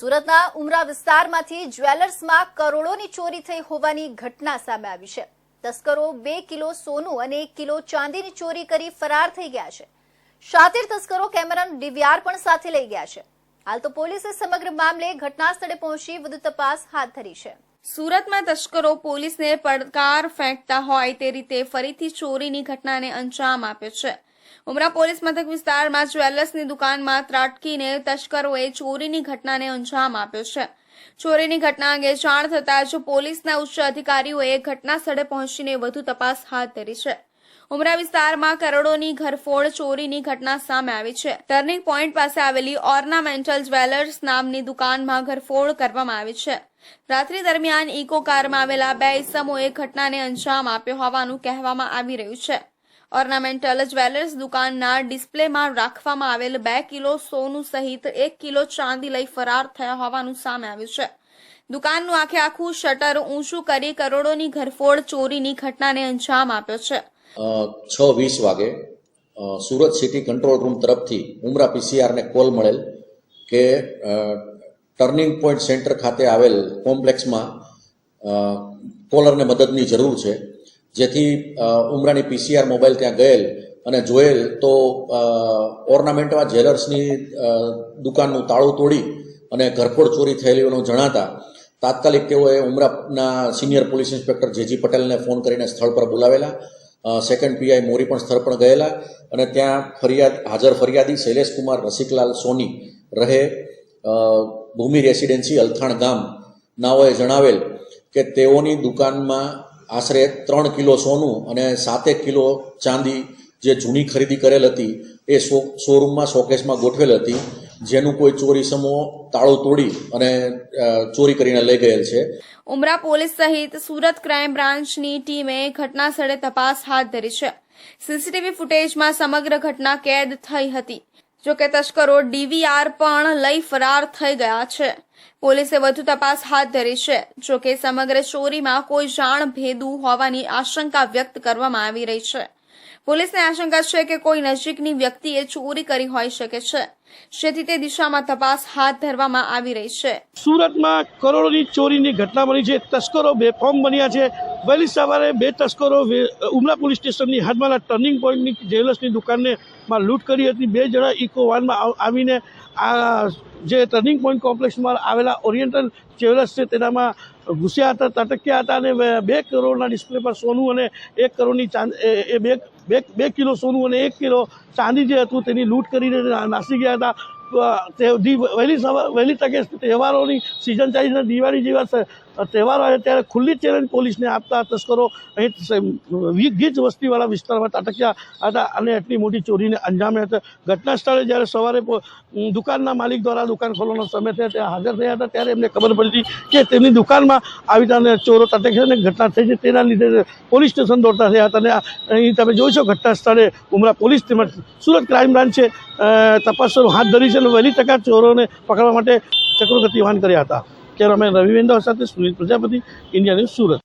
સુરતના ઉમરા વિસ્તારમાંથી જ્વેલર્સમાં કરોડોની ચોરી થઈ હોવાની ઘટના સામે આવી છે. તસ્કરો બે કિલો સોનું અને એક કિલો ચાંદીની ચોરી કરી ફરાર થઈ ગયા છે. શાતિર તસ્કરો કેમેરાનો ડીવીઆર પણ સાથે લઈ ગયા છે. હાલ તો પોલીસે સમગ્ર મામલે ઘટના સ્થળે પહોંચી વધુ તપાસ હાથ ધરી છે. સુરતમાં તસ્કરો પોલીસને પડકાર ફેંકતા હોય તે રીતે ફરીથી ચોરીની ઘટનાને અંજામ આપે છે. ઉમરા પોલીસ મથક વિસ્તારમાં જ્વેલર્સની દુકાનમાં ત્રાટકીને તસ્કરોએ ચોરીની ઘટનાને અંજામ આપ્યો છે. ચોરીની ઘટના અંગે જાણ થતાં જ પોલીસના ઉચ્ચ અધિકારીઓએ ઘટના સ્થળે પહોંચીને વધુ તપાસ હાથ ધરી છે. ઉમરા વિસ્તારમાં કરોડોની ઘરફોડ ચોરીની ઘટના સામે આવી છે. ટર્નિંગ પોઈન્ટ પાસે આવેલી ઓર્નામેન્ટલ જ્વેલર્સ નામની દુકાનમાં ઘરફોડ કરવામાં આવી છે. રાત્રિ દરમિયાન ઇકો કારમાં આવેલા બે ઇસમોએ ઘટનાને અંજામ આપ્યો હોવાનું કહેવામાં આવી રહ્યું છે. ઓર્નામેન્ટલ જ્વેલર્સ દુકાનના ડિસ્પ્લેમાં રાખવામાં આવેલ બે કિલો સોનું સહિત એક કિલો ચાંદી લઈ ફરાર થયા હોવાનું સામે આવ્યું છે. દુકાનનું આખે આખું શટર ઊંચું કરી કરોડોની ઘરફોડ ચોરીની ઘટનાને અંજામ આપ્યો છે. છ વીસ વાગે સુરત સિટી કંટ્રોલ રૂમ તરફથી ઉમરા પીસીઆરને કોલ મળેલ કે ટર્નિંગ પોઈન્ટ સેન્ટર ખાતે આવેલ કોમ્પ્લેક્સમાં કોલરને મદદની જરૂર છે. જેથી ઉમરાની પીસીઆર મોબાઈલ ત્યાં ગયેલ અને જોયેલ તો ઓર્નામેન્ટમાં જ્વેલર્સની દુકાનનું તાળું તોડી અને ઘરફોડ ચોરી થયેલી હોવાનું જણાતા તાત્કાલિક તેઓએ ઉમરાના senior police inspector J G પટેલને ફોન કરીને સ્થળ પર બોલાવેલા. સેકન્ડ પીઆઈ મોરી પણ સ્થળ પર ગયેલા અને ત્યાં ફરિયાદ, હાજર ફરિયાદી શૈલેષકુમાર રસિકલાલ સોની રહે. ભૂમિ રેસિડેન્સી અલથાણ ગામ. નાઓએ જણાવેલ કે તેઓની દુકાનમાં આશરે ત્રણ કિલો સોનું અને સાતેક કિલો ચાંદી જે જૂની ખરીદી કરેલ હતી, એ શો, શોરૂમમાં, શોકેસમાં ગોઠવેલ હતી, જેનું કોઈ ચોરી સમૂહ તાળું તોડી અને ચોરી કરીને લઈ ગયેલ છે. ઉમરા પોલીસ સહિત સુરત ક્રાઇમ બ્રાન્ચની ટીમે ઘટના સ્થળે તપાસ હાથ ધરી છે. સીસીટીવી ફૂટેજમાં સમગ્ર ઘટના કેદ થઈ હતી. જોકે તસ્કરો ડીવીઆર પણ લઈ ફરાર થઈ ગયા છે. પોલીસે વધુ તપાસ હાથ ધરી છે. જોકે સમગ્ર ચોરીમાં કોઈ જાણ ભેદું હોવાની આશંકા વ્યક્ત કરવામાં આવી રહી છે. પોલીસને આશંકા છે કે કોઈ નજીકની વ્યક્તિએ ચોરી કરી હોઈ શકે છે. જેથી તે દિશામાં તપાસ હાથ ધરવામાં આવી રહી છે. સુરતમાં કરોડોની ચોરીની ઘટના બની છે. તસ્કરો બેફોર્મ બન્યા છે. વહેલી સવારે બે તસ્કરો ઉમરા પોલીસ સ્ટેશનની હદમાં ટર્નિંગ પોઈન્ટની જ્વેલર્સની દુકાનને માં લૂંટ કરી હતી. બે જણા ઇકો વાનમાં આવીને આ જે ટર્નિંગ પોઈન્ટ કોમ્પ્લેક્સમાં આવેલા ઓરિએન્ટલ જ્વેલર્સ છે, તેનામાં ઘૂસ્યા હતા, તટક્યા હતા અને બે- કરોડના ડિસ્પ્લે પર સોનું અને એક કરોડની ચાંદ એ બે બે બે કિલો સોનું અને એક કિલો ચાંદી જે હતું તેની લૂંટ કરીને નાસી ગયા હતા. તે વહેલી સવાર વહેલી તકે તહેવારોની સિઝન ચાલીને દિવાળી જેવા તહેવારો આવે ત્યારે ખુલ્લી ચેલેન્જ પોલીસને આપતા તસ્કરો અહીં ગીચ વસ્તીવાળા વિસ્તારમાં તાટક્યા હતા અને એટલી મોટી ચોરીને અંજામે હતા. ઘટના સ્થળે જ્યારે સવારે દુકાનના માલિક દ્વારા દુકાન ખોલવાનો સમય થયા, ત્યાં હાજર થયા હતા, ત્યારે એમને ખબર પડી કે તેમની દુકાનમાં આવી રીતે ચોરો તાટક્યા અને ઘટના થઈ છે. તેના લીધે પોલીસ સ્ટેશન દોડતા થયા હતા અને અહીં તમે જોઈ છો ઘટના સ્થળે ઉમરા પોલીસ તેમજ સુરત ક્રાઇમ બ્રાન્ચે તપાસ હાથ ધરી છે અને વહેલી તકે ચોરોને પકડવા માટે ચક્રો ગતિવાન કર્યા હતા. કેમેરામેન રવિ વેંદા સાથે સુનિલ પ્રજાપતિ ઇન્ડિયા ન્યૂઝ સુરત.